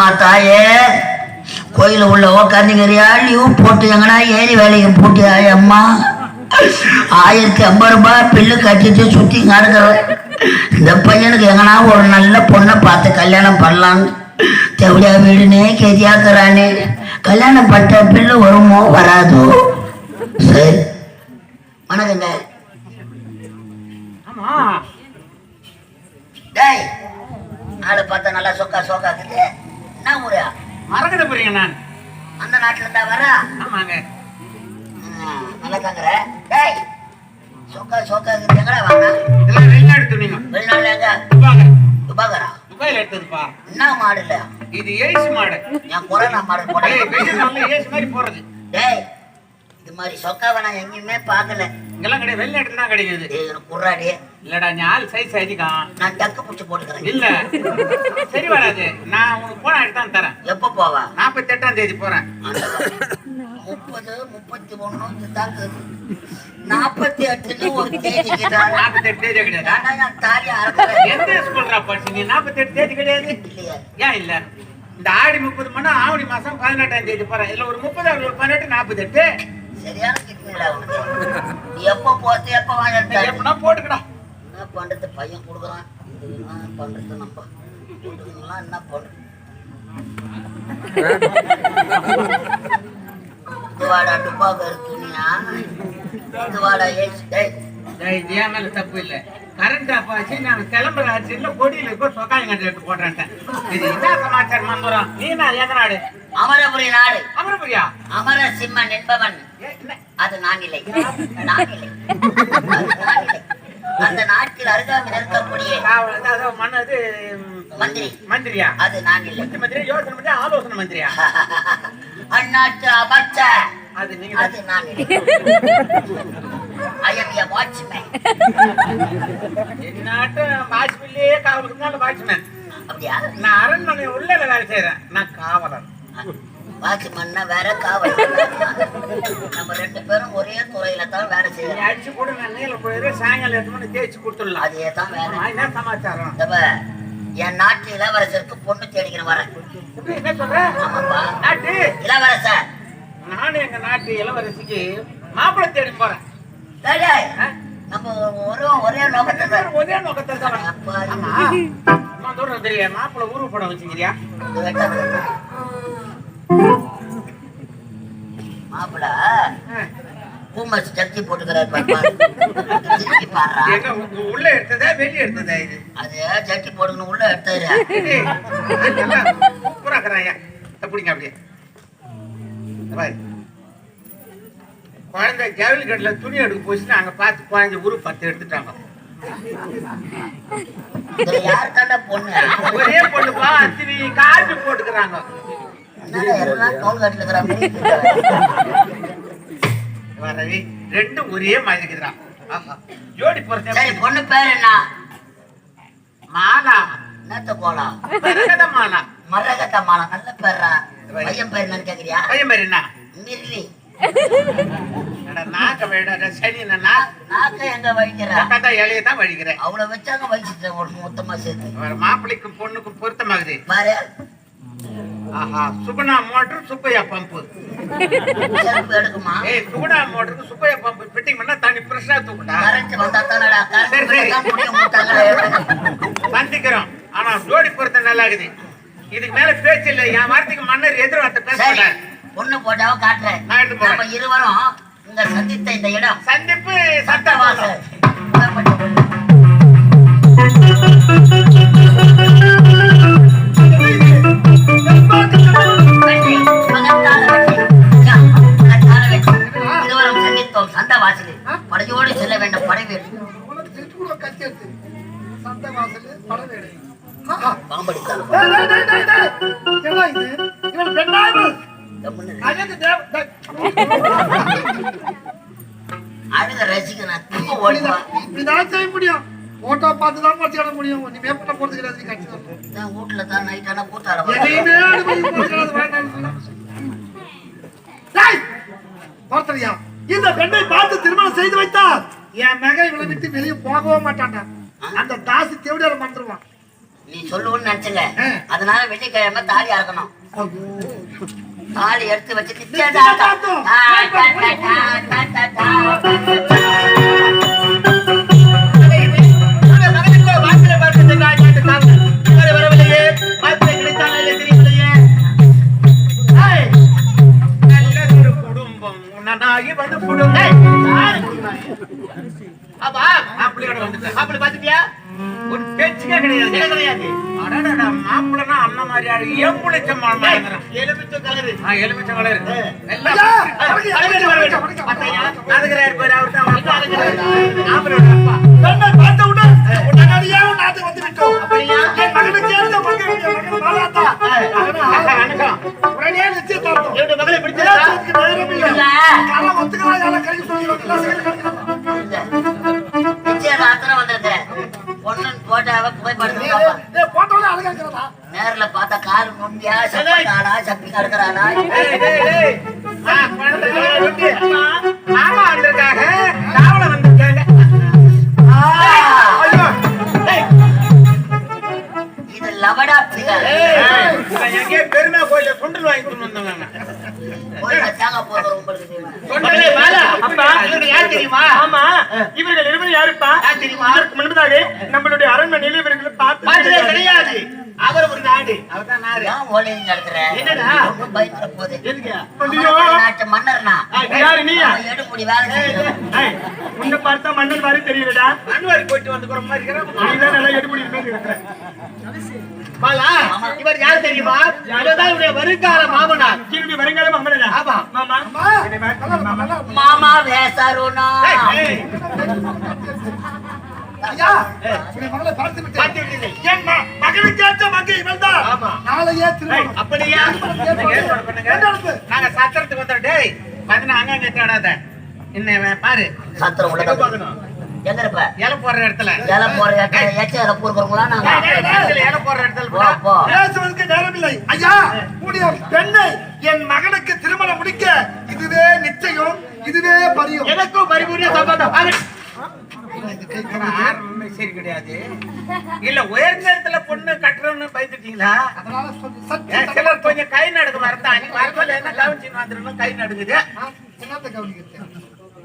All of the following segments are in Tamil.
எல்லம்மா தாயே கோயில உள்ள உக்காந்துக்கிறியா லீவ் போட்டு எங்கடா ஏறி வேலைக்கு போட்டியா அம்மா? ஆயிரத்தி ஐம்பது ரூபாய் பில்லு கட்டிட்டு சுத்தி கிடக்குறேன் இந்த பையனுக்கு எங்கனா ஒரு நல்ல பொண்ணை பார்த்து கல்யாணம் பண்ணலான்னு? தெவடியா வீடுனே கெதியாக்குறானே. கல்யாணம் பட்ட பில்லு வருமோ வராதோ? சரி. வணக்கங்க டேய். ஆளு பார்த்தா நல்லா சொக்கா சொக்காக்குது. என்ன ஊரு? மறக்கட போறீங்க நான். அந்த நாட்டுல இருந்தா வரா? ஆமாங்க. நல்லா தாங்குற டேய் சொக்கா சொக்காக்குது எங்கடா வாங்க? இதெல்லாம் வெளிநாடு துணிங்க வெளிநாட்டுல எங்க? துபாங்க துபாகரா துபாயில எடுத்ததுப்பா என்ன மாடு இல்ல இது ஏசு மாடு. என் கொரோனா மாடு போட. ஏசு மாதிரி போறது டேய் இது மாதிரி சொக்காவை நான் எங்கேயுமே பார்க்கல. இங்கெல்லாம் கிடையாது. வெளிநாட்டுல தான் கிடைக்குது. குர்ராடி இல்லடா நீ ஆள் சைஸ் அதிகம் நான் டக்கு பிடிச்சி போட்டுக்கிறேன். இல்ல. சரி வராது. நான் உனக்கு போன எடுத்து தான் தரேன். எப்போ போவா? நாற்பத்தி எட்டாம் தேதி போறேன். முப்பது முப்பத்தி ஒண்ணு தாக்குது நாற்பத்தி எட்டுன்னு ஒரு தான் நாற்பத்தி எட்டு தேதி கிடையாது? நான் தாலி எந்த ஸ்கூல்ரா படிச்சு? நீ நாற்பத்தி எட்டு தேதி கிடையாது. இல்லையா. ஏன் இல்ல? இந்த ஆடி முப்பது மணி ஆவணி மாசம் பதினெட்டாம் தேதி போறேன். இதுல ஒரு முப்பது ஒரு பதினெட்டு நாற்பத்தி எட்டு சரியான எப்போ போறது எப்போ வாங்கிட்டு எப்படின்னா போட்டுக்கடா. என்ன பண்றது? பையன் கொடுக்குறான். என்ன பண்றது நம்ம? கொடுக்கணும்லாம் என்ன பண்றது? இதுவாடா டுபாக்கர் துணியா இதுவாடா ஏசி டேய். என் மேல தப்பு இல்ல? கரண்ட் ஆஃப் ஆச்சு நான் கிளம்புற ஆச்சு இல்ல கொடியில இப்போ சொக்காயம் கட்டி எடுத்து போடுறேன் இது என்ன சமாச்சாரம் மந்துரம். நீ நான் எந்த நாடு அமரபுரி நாடு. அமரபுரியா? அமர சிம்மன் என்பவன்? அது நான் இல்லை. நான் இல்லை. அந்த நாட்டில் அருகாமையில் இருக்கக்கூடிய மந்திரி. மந்திரியா? அது நான் இல்லை. மந்திரி யோசனை மந்திரி ஆலோசனை மந்திரியா? அந்நாட்டு அமைச்சர் அது நீங்க அது நான் இல்லை. ஐ எம் எ வாட்ச்மேன் என் நாட்டு வாட்ச்மேன்லயே காவலுக்கு வாட்ச்மேன். அப்படியா? நான் அரண்மனை உள்ள வேலை செய்யறேன் நான் காவலர் வாட்ச்மேன்னா வேற காவல் நம்ம ரெண்டு பேரும் ஒரே துறையில தான் வேலை நீ செய்யறோம் அடிச்சு கூட நான் நீல போயிரு சாயங்காலம் எட்டு மணி தேய்ச்சி கொடுத்துடலாம். அதே தான் வேலை. என்ன சமாச்சாரம்? பார், என் நாட்டு இளவரசருக்கு பொண்ணு வரேன் எப்படி என்ன சொல்ற? ஆமாப்பா. நாட்டு? இளவரசர். நானும் எங்க நாட்டு இளவரசிக்கு மாப்பிள்ளை தேடி போறேன்? நம்ம ஒரு ஒரே நோக்கத்தை ஒரே நோக்கத்தை தான் தூரம் தெரியல மாப்பிள்ளை ஊரு படம் வச்சுக்கிறியா. மாப்பிள பூமஸ் ஜட்டி போட்டுக்கிறாரு உள்ள எடுத்ததா வெளிய எடுத்ததா இது? அது ஜட்டி போட்டுக்கணும் உள்ள எடுத்தாரு. அப்படிங்க அப்படியே. குழந்தை ஜவுளி துணி எடுக்க போச்சுன்னா அங்க பார்த்து குழந்தை உரு பத்து எடுத்துட்டாங்க. இதுல யார் தாண்டா பொண்ணு? ஒரே பொண்ணுப்பா காப்பி போட்டுக்கிறாங்க. ரவி ரெண்டும் ஒரே மாதிரி இருக்குதுடா. ஜோடி பொறுத்த பொண்ணு பேர் என்ன? மாலா. என்னத்த கோலம் மரகத மாலா. மரகத்த மாலம் நல்ல பேர்ரா. பையன் பேர் என்னன்னு கேக்குறியா? பையன் பேர் என்ன? மிர்லி நாக்க வேட சனி நாக்க எங்க வழிக்கிறா பக்கத்தா இலையை தான் வழிக்கிறேன் அவ்வளவு வச்சாங்க வலிச்சுட்டேன் மொத்தமா சேர்த்து. மாப்பிள்ளைக்கும் பொண்ணுக்கும் பொருத்தமாகுது. பாரு. ஆஹா சுகுணா மோட்டர் சுப்பையா பம்பு. எடுக்குமா? ஏய் சுகுணா மோட்டருக்கு சுப்பையா பம்பு ஃபிட்டிங் பண்ணா தண்ணி ஃப்ரெஷ்ஷா தூக்குடா. கரண்ட் வந்தா தானடா சந்திக்கிறோம் ஆனா ஜோடி பொருத்தம் நல்லா இருக்குது இதுக்கு மேல பேச்சு இல்லை. என் வார்த்தைக்கு மன்னர் எதிர் வார்த்தை பேச மாட்டார். பொண்ணு போட்டாவ காட்டுறேன். நான் எடுத்து போறேன். இருவரும் இங்க சந்தித்த இந்த இடம். சந்திப்பு சட்டவாசல் டேய். அழுத ரசிக்கணும் திரும்ப இப்படிதான் செய்ய முடியும் போட்டோ பார்த்து தான் முடியும் நீ மேப்பட்ட போறது கிடையாது கட்சி தான் வீட்டுல தான் நைட் ஆனா கூத்தாட எதையுமே பார்த்தறியா? இந்த பெண்ணை பார்த்து திருமணம் செய்து வைத்தார். என் மகன் இவளை விட்டு வெளியே போகவே மாட்டான்டா. அந்த தாசி தேவடியார மறந்துடுவான் நீ சொல்லுவோன்னு நினைச்சுங்க ஆ. அதனால வெள்ளிக்கிழமை தாலி அறக்கணும். தாலி எடுத்து வச்சு ஆ, வணக்கம், தலைவர் வர வேண்டும். வணக்கம், பார்த்தாயா? அதுக்குறாரு பாரு, அவர்தான் அப்பா. மாப்பிள்ளையோட அப்பா. பெண்ணை பார்த்தவுடன் உடனடியாக உன் நாட்டுக்கு வந்து விட்டோம் அப்படியா? என் மகனுக்கு ஏற்ற மகன் என் மகன் மாலாத்தா ஆஹா, வணக்கம். உடனே நிச்சயதார்த்தம் என்னுடைய மகளை பிடிச்சதா? பேசுறதுக்கு நேரம் இல்லை. இல்ல. யாரோ ஒத்துக்கலாம், யாரோ கை சொல்லிக்கலாம், எல்லாம் செய்து காமிக்கலாம். நிச்சயதார்த்தம் வந்திருக்கிறேன் பொண்ணு போட்டாவ புகைப்படத்தை நேர்ல பார்த்தா கால் நொண்டியா சப்பிக்காளா சப்பி கிடக்குறாளா குழந்தை கையில விட்டு. மாமா வந்திருக்காங்க. டேய், இது லவடா இவன் எங்கேயோ பெருமை கோயில சுண்டல் வாங்கி கொண்டு வந்தாங்க. இவர்கள் இருவர் யாருப்பா? யார் தெரியுமா? முன்பதாக நம்மளுடைய அரண்மனையில் இவர்களை பார்த்து கிடையாது. அவர் ஒரு நாடு. அவர்தான் நாடு. ஏன் ஓலையும் நடத்துற? என்னடா? நாட்டு மன்னர்னா. யாரு வேலை உன்னை பார்த்தா மன்னன் மாதிரி தெரியலடா மண்வாரி போயிட்டு மாதிரி இருக்கிறான். நீதான் நல்லா எடுபடி இருக்கிற. பாலா இவர் யார் தெரியுமா? இவர்தான் இவருடைய வருங்கால மாமனார். என்னுடைய வருங்காலம் அம்மனடா ஆமா. மாமா. மாமா? வேசாருனா. அப்படியா? நீங்க சத்திரத்துக்கு வந்தோம் டேய் பதினா அங்கங்க தேடாத இன்னும் இவன் பாரு. சத்திரம் உள்ள பார்க்கணும்? எங்க இருப்ப இலை போடுற இடத்துல இலை போடுறவங்களா நாங்க? டேய், இடத்துல இலை போடுற இடத்துல போ. பேசுவதற்கு நேரமில்லை. ஐயா, உன்னுடைய பெண்ணை என் மகனுக்கு திருமணம் முடிக்க இதுவே நிச்சயம் இதுவே பரியும். எனக்கும் பரிபூர்ண சம்பந்தம். சரி கிடையாது. இல்ல உயர்ந்த இடத்துல பொண்ணு கட்டுறோம்னு பயந்துட்டீங்களா? சிலர் கொஞ்சம் கை நடுக்க வரதா நீ வரதுல என்ன கவனிச்சு வந்துடணும்? கை நடுக்குது என்னத்த கவனிக்கிறது? ஆ. ஐயா,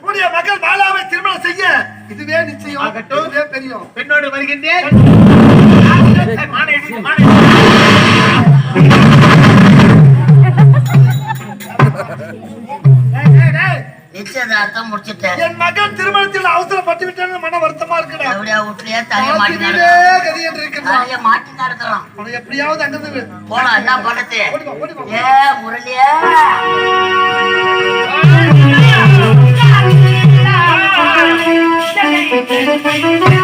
உன்னுடைய மகள் பாலாவை திருமணம் செய்ய இதுவே நிச்சயம். இதுவே பெரியும் பெண்ணோடு வருகின்றேன். நிச்சயதார்த்தம் முடிச்சிட்டேன். என் மகன் திருமணத்தில் அவசரப்பட்டு விட்டேன்னு மன வருத்தமா இருக்குடா. எப்படியா வீட்லயே தலைய மாட்டி வாழ்க்கையிலே நடக்கிறோம் கதி என்று இருக்கின்றான் தலைய மாட்டி நடக்கிறோம் அவனை எப்படியாவது அங்கிருந்து போலாம் என்ன வா. ஏ முரளியே. ஆ. ஏண்டா,